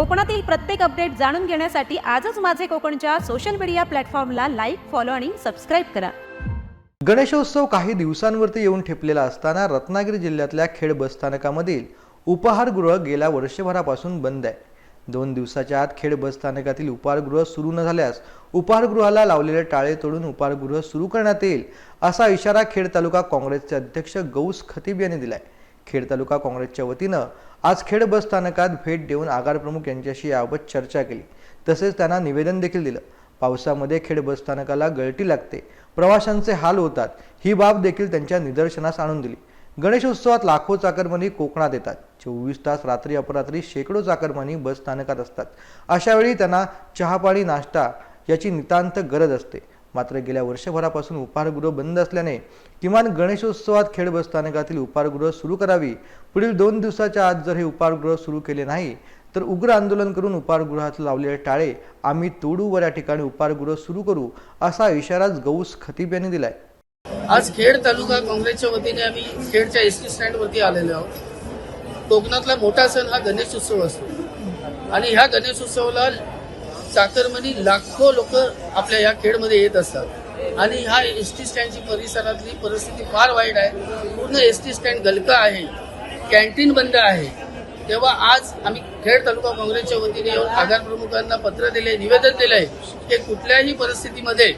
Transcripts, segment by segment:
कोकणातील प्रत्येक अपडेट जाणून घेण्यासाठी आजच माझे कोकणच्या सोशल मीडिया प्लॅटफॉर्मला लाईक फॉलो आणि सबस्क्राईब करा. गणेशोत्सव काही दिवसांवरती येऊन ठेपलेला असताना रत्नागिरी जिल्ह्यातल्या खेड बसस्थानकामधील उपाहारगृह गेल्या वर्षभरापासून बंद आहे. दोन दिवसाच्या आत खेड बसस्थानकातील उपाहारगृह सुरू न झाल्यास उपाहारगृहाला लावलेले टाळे तोडून उपाहारगृह सुरू करण्यात येईल असा इशारा खेड तालुका काँग्रेसचे अध्यक्ष गौस खतीब यांनी दिलाय. खेड तालुका काँग्रेसच्या वतीनं आज खेड बसस्थानकात भेट देऊन आगारप्रमुख यांच्याशी याबाबत चर्चा केली. तसेच त्यांना निवेदन देखील दिलं. पावसामध्ये खेड बसस्थानकाला गळती लागते. प्रवाशांचे हाल होतात. ही बाब देखील त्यांच्या निदर्शनास आणून दिली. गणेशोत्सवात लाखो चाकरमानी कोकणात येतात. चोवीस तास रात्री अपरात्री शेकडो चाकरमानी बस स्थानकात असतात. अशावेळी त्यांना चहापाणी नाश्ता याची नितांत गरज असते. मात्र गेल्या वर्षभरापासून उपाहारगृह बंद असल्याने किमान गणेशोत्सवात खेड बसस्थानकातील उपाहारगृह सुरू करावी. पुढील दोन दिवसाच्या आत जर हे उपाहारगृह सुरू केले नाही तर उग्र आंदोलन करून उपाहारगृहात लावलेले टाळे आम्ही तोडू व या ठिकाणी उपाहारगृह सुरू करू असा इशाराच गौस खतीब यांनी दिलाय. आज खेड तालुका काँग्रेसच्या वतीने आम्ही खेडच्या एस टी स्टँडवरती आलेलो आहोत. कोकणातला मोठा सण हा गणेशोत्सव असतो. आणि ह्या गणेश उत्सवाला चाकरमनी लाखो लोक आपल्या या खेडमध्ये येत असतात. आणि ह्या एस टी स्टँडची परिसरातली परिस्थिती फार वाईट आहे. पूर्ण एस टी स्टँड गलका आहे. कॅन्टीन बंद आहे. तेव्हा आज आम्ही खेड तालुका काँग्रेसच्या वतीने येऊन आगार प्रमुखांना पत्र दिले निवेदन दिलंय की कुठल्याही परिस्थितीमध्ये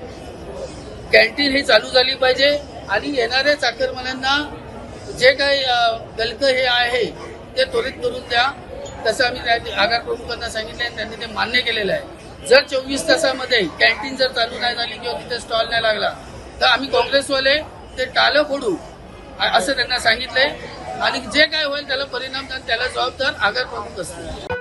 कॅन्टीन ही चालू झाली पाहिजे आणि येणाऱ्या चाकरमान्यांना जे काही गलक हे आहे ते त्वरित करून द्या. तसं आम्ही त्या आगार प्रमुखांना सांगितलं आणि त्यांनी ते मान्य केलेलं आहे. जर चोवीस तासामध्ये कॅन्टीन जर चालू नाही झाली किंवा तिथे स्टॉल नाही लागला तर आम्ही काँग्रेसवाले ते टाळं फोडू असं त्यांना सांगितलंय. आणि जे काय होईल त्याला परिणाम त्याला जबाबदार आगार प्रमुख असतील.